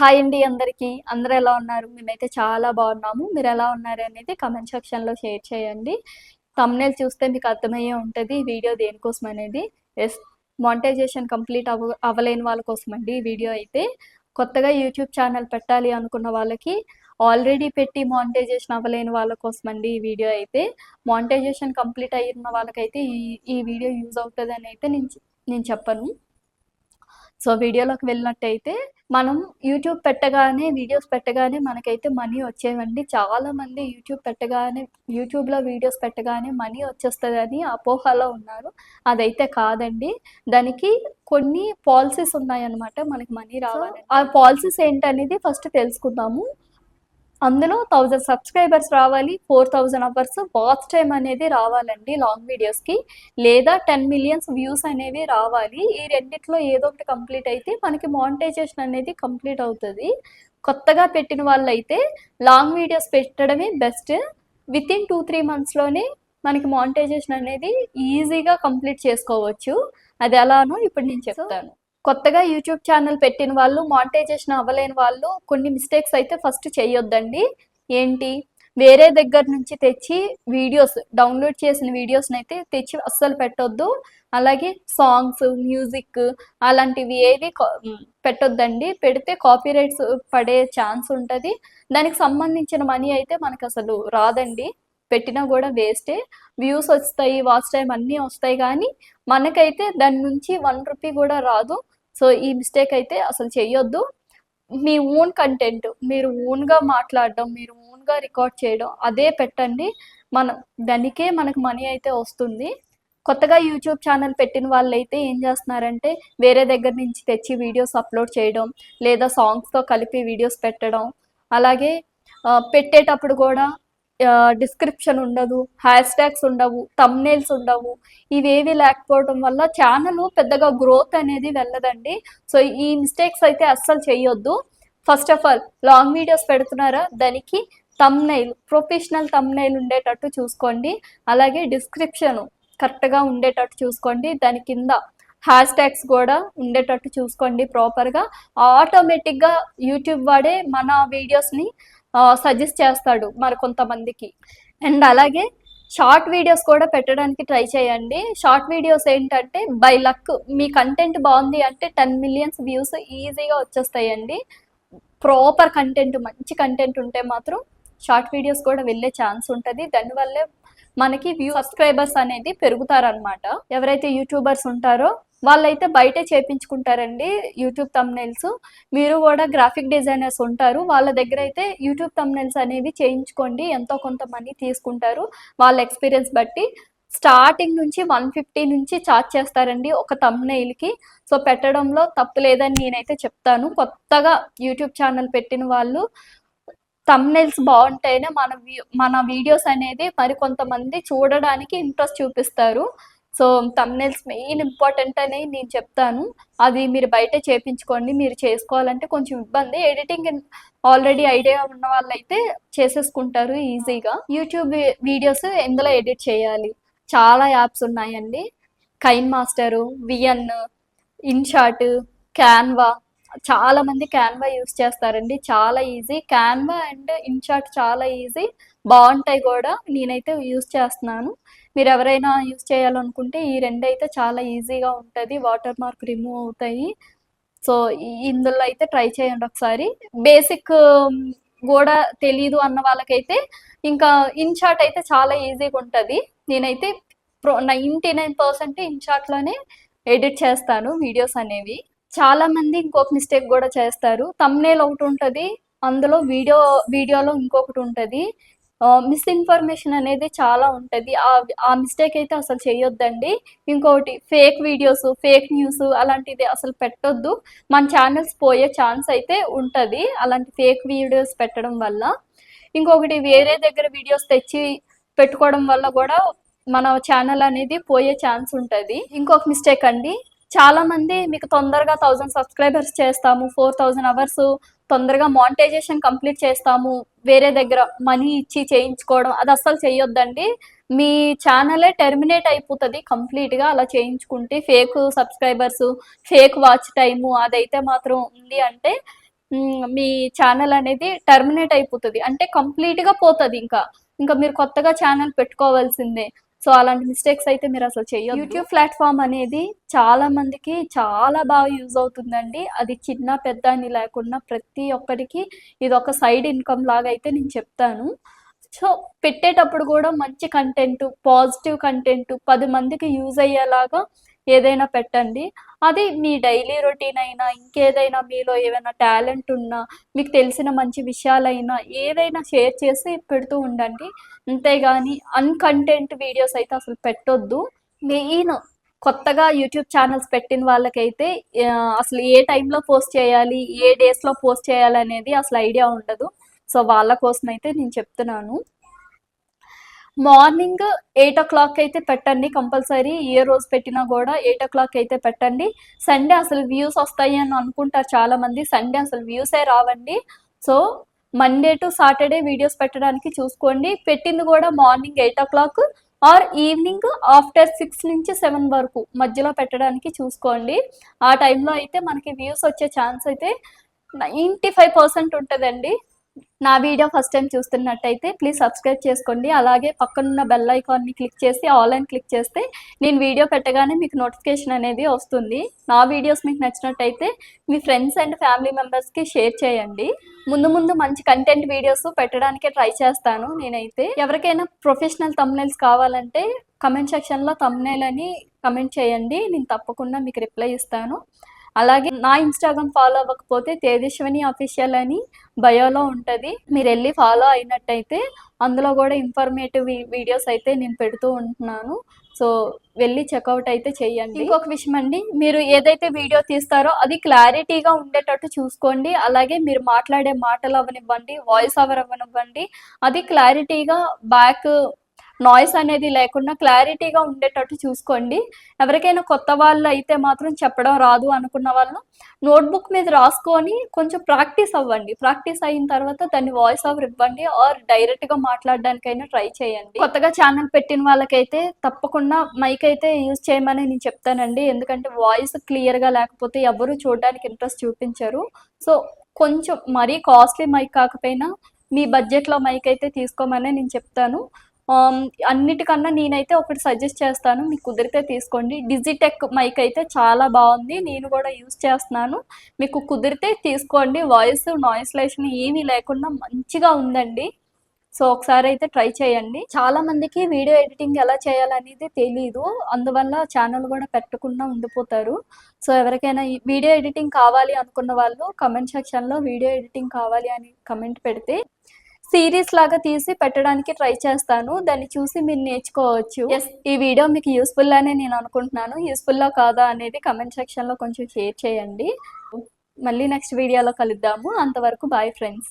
Hi అండి అందరికీ. అందరూ ఎలా ఉన్నారు? మేమైతే చాలా బాగున్నాము. మీరు ఎలా ఉన్నారు అనేది కమెంట్ సెక్షన్లో షేర్ చేయండి. తమ్నేల్ చూస్తే మీకు అర్థమయ్యే ఉంటుంది ఈ వీడియో దేనికోసం అనేది. ఎస్ మానిటైజేషన్ కంప్లీట్ అవ అవ్వలేని వాళ్ళ కోసం అండి ఈ వీడియో అయితే. కొత్తగా యూట్యూబ్ ఛానల్ పెట్టాలి అనుకున్న వాళ్ళకి ఆల్రెడీ పెట్టి మానిటైజేషన్ అవ్వలేని వాళ్ళ కోసం అండి ఈ వీడియో అయితే. మానిటైజేషన్ కంప్లీట్ అయిన వాళ్ళకైతే ఈ ఈ వీడియో యూజ్ అవుతుంది అని అయితే నేను నేను చెప్పను. సో వీడియోలోకి వెళ్ళినట్టయితే మనం యూట్యూబ్ పెట్టగానే వీడియోస్ పెట్టగానే మనకైతే మనీ వచ్చేవండి. చాలా మంది యూట్యూబ్ పెట్టగానే యూట్యూబ్లో వీడియోస్ పెట్టగానే మనీ వచ్చేస్తుందని అపోహలో ఉన్నారు. అదైతే కాదండి. దానికి కొన్ని పాలసీస్ ఉన్నాయన్నమాట మనకి మనీ రావాలి ఆ పాలసీస్ ఏంటనేది ఫస్ట్ తెలుసుకుందాము. అందులో థౌజండ్ సబ్స్క్రైబర్స్ రావాలి four thousand hours watch time అనేది రావాలండి లాంగ్ వీడియోస్కి లేదా టెన్ మిలియన్స్ వ్యూస్ అనేవి రావాలి. ఈ రెండిట్లో ఏదో ఒకటి కంప్లీట్ అయితే మనకి మానిటైజేషన్ అనేది కంప్లీట్ అవుతుంది. కొత్తగా పెట్టిన వాళ్ళు అయితే లాంగ్ వీడియోస్ పెట్టడమే best. With in two three మంత్స్లోనే మనకి మానిటైజేషన్ అనేది ఈజీగా కంప్లీట్ చేసుకోవచ్చు. అది ఎలానో ఇప్పుడు నేను చెప్తాను. కొత్తగా యూట్యూబ్ ఛానల్ పెట్టిన వాళ్ళు మానిటైజేషన్ అవ్వలేని వాళ్ళు కొన్ని మిస్టేక్స్ అయితే ఫస్ట్ చేయొద్దండి. ఏంటి? వేరే దగ్గర నుంచి తెచ్చి వీడియోస్ డౌన్లోడ్ చేసిన వీడియోస్ని అయితే తెచ్చి అస్సలు పెట్టొద్దు. అలాగే సాంగ్స్ మ్యూజిక్ అలాంటివి ఏవి పెట్టొద్దండి. పెడితే కాపీ రైట్స్ పడే ఛాన్స్ ఉంటుంది. దానికి సంబంధించిన మనీ అయితే మనకు అసలు రాదండి. పెట్టినా కూడా వేస్టే. వ్యూస్ వస్తాయి వాచ్ టైం అన్నీ వస్తాయి కానీ మనకైతే దాని నుంచి వన్ రూపీ కూడా రాదు. సో ఈ మిస్టేక్ అయితే అసలు చేయొద్దు మీ ఓన్ కంటెంట్ మీరు ఓన్గా మాట్లాడడం మీరు ఓన్గా రికార్డ్ చేయడం అదే పెట్టండి. మన దానికే మనకు మనీ అయితే వస్తుంది. కొత్తగా యూట్యూబ్ ఛానల్ పెట్టిన వాళ్ళు అయితే ఏం చేస్తున్నారంటే వేరే దగ్గర నుంచి తెచ్చి వీడియోస్ అప్లోడ్ చేయడం లేదా సాంగ్స్తో కలిపి వీడియోస్ పెట్టడం. అలాగే పెట్టేటప్పుడు కూడా డిస్క్రిప్షన్ ఉండదు హ్యాష్ ట్యాగ్స్ ఉండవు తమ్నేల్స్ ఉండవు ఇవేవి లేకపోవడం వల్ల ఛానల్ పెద్దగా గ్రోత్ అనేది వెళ్ళదండి. సో ఈ మిస్టేక్స్ అయితే అస్సలు చేయొద్దు. First of all long videos పెడుతున్నారా? దానికి తమ్నైల్ ప్రొఫెషనల్ తమ్నైల్ ఉండేటట్టు చూసుకోండి. అలాగే డిస్క్రిప్షన్ కరెక్ట్గా ఉండేటట్టు చూసుకోండి. దాని కింద హ్యాష్ ట్యాగ్స్ కూడా ఉండేటట్టు చూసుకోండి ప్రాపర్గా ఆటోమేటిక్గా యూట్యూబ్ వాడే మన వీడియోస్ని సజెస్ట్ చేస్తాడు మరి కొంతమందికి. అండ్ అలాగే షార్ట్ వీడియోస్ కూడా పెట్టడానికి ట్రై చేయండి. షార్ట్ వీడియోస్ ఏంటంటే బై లక్ మీ కంటెంట్ బాగుంది అంటే టెన్ మిలియన్స్ వ్యూస్ ఈజీగా వచ్చేస్తాయండి. ప్రాపర్ కంటెంట్ మంచి కంటెంట్ ఉంటే మాత్రం షార్ట్ వీడియోస్ కూడా వెళ్ళే ఛాన్స్ ఉంటుంది. దానివల్లే మనకి వ్యూ సబ్స్క్రైబర్స్ అనేది పెరుగుతారనమాట ఎవరైతే యూట్యూబర్స్ ఉంటారో వాళ్ళైతే బయటే చేపించుకుంటారండి యూట్యూబ్ తమ్నైల్స్ మీరు కూడా గ్రాఫిక్ డిజైనర్స్ ఉంటారు. వాళ్ళ దగ్గర అయితే యూట్యూబ్ తమ్నైల్స్ అనేవి చేయించుకోండి. ఎంతో కొంత మనీ తీసుకుంటారు. వాళ్ళ ఎక్స్పీరియన్స్ బట్టి స్టార్టింగ్ నుంచి వన్ ఫిఫ్టీ నుంచి చార్జ్ చేస్తారండి ఒక తమ్నైల్కి సో పెట్టడంలో తప్పు లేదని నేనైతే చెప్తాను. కొత్తగా యూట్యూబ్ ఛానల్ పెట్టిన వాళ్ళు తమ్నైల్స్ బాగుంటేనే మన మన వీడియోస్ అనేది మరి కొంతమంది చూడడానికి ఇంట్రెస్ట్ చూపిస్తారు. సో తమ్నెల్స్ మెయిన్ ఇంపార్టెంట్ అని నేను చెప్తాను. అది మీరు బయట చేపించుకోండి మీరు చేసుకోవాలంటే కొంచెం ఇబ్బంది. ఎడిటింగ్ ఆల్రెడీ ఐడియా ఉన్న వాళ్ళైతే చేసేసుకుంటారు ఈజీగా. యూట్యూబ్ వీడియోస్ ఎందులో ఎడిట్ చేయాలి? చాలా యాప్స్ ఉన్నాయండి. KineMaster VN InShot Canva చాలా మంది క్యాన్వా యూస్ చేస్తారండి. చాలా ఈజీ క్యాన్వా అండ్ ఇన్షాట్ చాలా ఈజీ బాగుంటాయి కూడా. నేనైతే యూస్ చేస్తున్నాను. మీరు ఎవరైనా యూజ్ చేయాలనుకుంటే ఈ రెండు అయితే చాలా ఈజీగా ఉంటుంది. వాటర్ మార్క్ రిమూవ్ అవుతాయి. సో ఇందులో అయితే ట్రై చేయండి ఒకసారి. బేసిక్ కూడా తెలీదు అన్న వాళ్ళకైతే ఇంకా ఇన్షాట్ అయితే చాలా ఈజీగా ఉంటుంది. నేనైతే ప్రో నైంటీ నైన్ పర్సెంట్ ఇన్షాట్లోనే ఎడిట్ చేస్తాను వీడియోస్ అనేవి. చాలా మంది ఇంకొక మిస్టేక్ కూడా చేస్తారు. తమ్నేల్ ఒకటి ఉంటుంది. అందులో వీడియో వీడియోలో ఇంకొకటి ఉంటుంది. మిస్ఇన్ఫర్మేషన్ అనేది చాలా ఉంటుంది. ఆ మిస్టేక్ అయితే అసలు చేయొద్దండి. ఇంకొకటి ఫేక్ వీడియోస్ ఫేక్ న్యూస్ అలాంటిది అసలు పెట్టొద్దు. మన ఛానల్స్ పోయే ఛాన్స్ అయితే ఉంటుంది అలాంటి ఫేక్ వీడియోస్ పెట్టడం వల్ల. ఇంకొకటి వేరే దగ్గర వీడియోస్ తెచ్చి పెట్టుకోవడం వల్ల కూడా మన ఛానల్ అనేది పోయే ఛాన్స్ ఉంటుంది. ఇంకొక మిస్టేక్ అండి. చాలా మంది మీకు తొందరగా థౌజండ్ సబ్స్క్రైబర్స్ చేస్తాము. ఫోర్ థౌజండ్ అవర్స్ తొందరగా మానిటైజేషన్ కంప్లీట్ చేస్తాము వేరే దగ్గర మనీ ఇచ్చి చేయించుకోవడం అది అస్సలు చేయొద్దండి. మీ ఛానలే టెర్మినేట్ అయిపోతుంది కంప్లీట్గా అలా చేయించుకుంటే fake subscribers fake watch time అదైతే మాత్రం ఉంది అంటే మీ ఛానల్ అనేది టర్మినేట్ అయిపోతుంది. అంటే కంప్లీట్గా పోతుంది ఇంకా. ఇంకా మీరు కొత్తగా ఛానల్ పెట్టుకోవాల్సిందే. సో అలాంటి మిస్టేక్స్ అయితే మీరు అసలు చేయొద్దు. యూట్యూబ్ ప్లాట్ఫామ్ అనేది చాలా మందికి చాలా బాగా యూజ్ అవుతుందండి. అది చిన్న పెద్ద అని లేకుండా ప్రతి ఒక్కరికి ఇది ఒక సైడ్ ఇన్కమ్ లాగా అయితే నేను చెప్తాను. సో పెట్టేటప్పుడు కూడా మంచి కంటెంట్ పాజిటివ్ కంటెంట్ పది మందికి యూజ్ అయ్యేలాగా ఏదైనా పెట్టండి. అది మీ డైలీ రొటీన్ అయినా ఇంకేదైనా మీలో ఏదైనా టాలెంట్ ఉన్నా మీకు తెలిసిన మంచి విషయాలైనా ఏదైనా షేర్ చేసి పెడుతూ ఉండండి. అంతేగాని అన్కంటెంట్ వీడియోస్ అయితే అసలు పెట్టొద్దు. మెయిన్ కొత్తగా యూట్యూబ్ ఛానల్స్ పెట్టిన వాళ్ళకైతే అసలు ఏ టైంలో పోస్ట్ చేయాలి ఏ డేస్లో పోస్ట్ చేయాలి అనేది అసలు ఐడియా ఉండదు. సో వాళ్ళ కోసం అయితే నేను చెప్తున్నాను. మార్నింగ్ ఎయిట్ ఓ క్లాక్ అయితే పెట్టండి కంపల్సరీ. ఏ రోజు పెట్టినా కూడా ఎయిట్ ఓ క్లాక్ అయితే పెట్టండి. సండే అసలు వ్యూస్ వస్తాయి అని అనుకుంటారు చాలా మంది సండే అసలు వ్యూసే రావండి. So Monday to Saturday videos పెట్టడానికి చూసుకోండి. పెట్టింది కూడా morning eight o'clock or evening after six నుంచి సెవెన్ వరకు మధ్యలో పెట్టడానికి చూసుకోండి. ఆ టైంలో అయితే మనకి వ్యూస్ వచ్చే ఛాన్స్ అయితే నైంటీ ఫైవ్ పర్సెంట్ ఉంటుందండి. నా వీడియో ఫస్ట్ టైం చూస్తున్నట్టయితే ప్లీజ్ సబ్స్క్రైబ్ చేసుకోండి. అలాగే పక్కనున్న బెల్ ఐకాన్ని క్లిక్ చేసి ఆల్ అని క్లిక్ చేస్తే నేను వీడియో పెట్టగానే మీకు నోటిఫికేషన్ అనేది వస్తుంది. నా వీడియోస్ మీకు నచ్చినట్టయితే మీ ఫ్రెండ్స్ అండ్ ఫ్యామిలీ మెంబర్స్కి షేర్ చేయండి. ముందు ముందు మంచి కంటెంట్ వీడియోస్ పెట్టడానికి ట్రై చేస్తాను నేనైతే. ఎవరికైనా ప్రొఫెషనల్ తమ్నైల్స్ కావాలంటే కమెంట్ సెక్షన్లో తమ్నైల్ అని కమెంట్ చేయండి. నేను తప్పకుండా మీకు రిప్లై ఇస్తాను. అలాగే నా ఇన్స్టాగ్రామ్ ఫాలో అవ్వకపోతే తేజస్వని అఫీషియల్ అని బయోలో ఉంటుంది. మీరు వెళ్ళి ఫాలో అయినట్టయితే అందులో కూడా ఇన్ఫర్మేటివ్ వీడియోస్ అయితే నేను పెడుతూ ఉంటున్నాను. సో వెళ్ళి చెక్అవుట్ అయితే చేయండి. ఇంకొక విషయం అండి మీరు ఏదైతే వీడియో తీస్తారో అది క్లారిటీగా ఉండేటట్టు చూసుకోండి. అలాగే మీరు మాట్లాడే మాటలు అవనివ్వండి వాయిస్ ఓవర్ అవనివ్వండి అది క్లారిటీగా బ్యాక్ నాయిస్ అనేది లేకుండా క్లారిటీగా ఉండేటట్టు చూసుకోండి. ఎవరికైనా కొత్త వాళ్ళు అయితే మాత్రం చెప్పడం రాదు అనుకున్న వాళ్ళు నోట్బుక్ మీద రాసుకొని కొంచెం ప్రాక్టీస్ అవ్వండి. ప్రాక్టీస్ అయిన తర్వాత దాన్ని వాయిస్ ఓవర్ ఇవ్వండి ఆర్ డైరెక్ట్గా మాట్లాడడానికైనా ట్రై చేయండి. కొత్తగా ఛానల్ పెట్టిన వాళ్ళకైతే తప్పకుండా మైక్ అయితే యూజ్ చేయమని నేను చెప్తానండి. ఎందుకంటే వాయిస్ క్లియర్గా లేకపోతే ఎవరు చూడడానికి ఇంట్రెస్ట్ చూపించరు. సో కొంచెం మరీ కాస్ట్లీ మైక్ కాకపోయినా మీ బడ్జెట్లో మైక్ అయితే తీసుకోమని నేను చెప్తాను. అన్నిటికన్నా నేనైతే ఒకటి సజెస్ట్ చేస్తాను. మీకు కుదిరితే తీసుకోండి. డిజిటెక్ మైక్ అయితే చాలా బాగుంది. నేను కూడా యూస్ చేస్తున్నాను. మీకు కుదిరితే తీసుకోండి. వాయిస్ నాయిస్లేషన్ ఏమీ లేకుండా మంచిగా ఉందండి. సో ఒకసారి అయితే ట్రై చేయండి. చాలా మందికి వీడియో ఎడిటింగ్ ఎలా చేయాలనేది తెలీదు. అందువల్ల ఛానల్ కూడా పెట్టకుండా ఉండిపోతారు. సో ఎవరికైనా వీడియో ఎడిటింగ్ కావాలి అనుకున్న వాళ్ళు కమెంట్ సెక్షన్లో వీడియో ఎడిటింగ్ కావాలి అని కమెంట్ పెడితే సిరీస్ లాగా తీసి పెట్టడానికి ట్రై చేస్తాను. దాన్ని చూసి మీరు నేర్చుకోవచ్చు. ఈ వీడియో మీకు యూస్ఫుల్ అనే నేను అనుకుంటున్నాను. యూస్ఫుల్లా కాదా అనేది కమెంట్ సెక్షన్లో కొంచెం షేర్ చేయండి. మళ్ళీ నెక్స్ట్ వీడియోలో కలుద్దాము. అంతవరకు బాయ్ ఫ్రెండ్స్.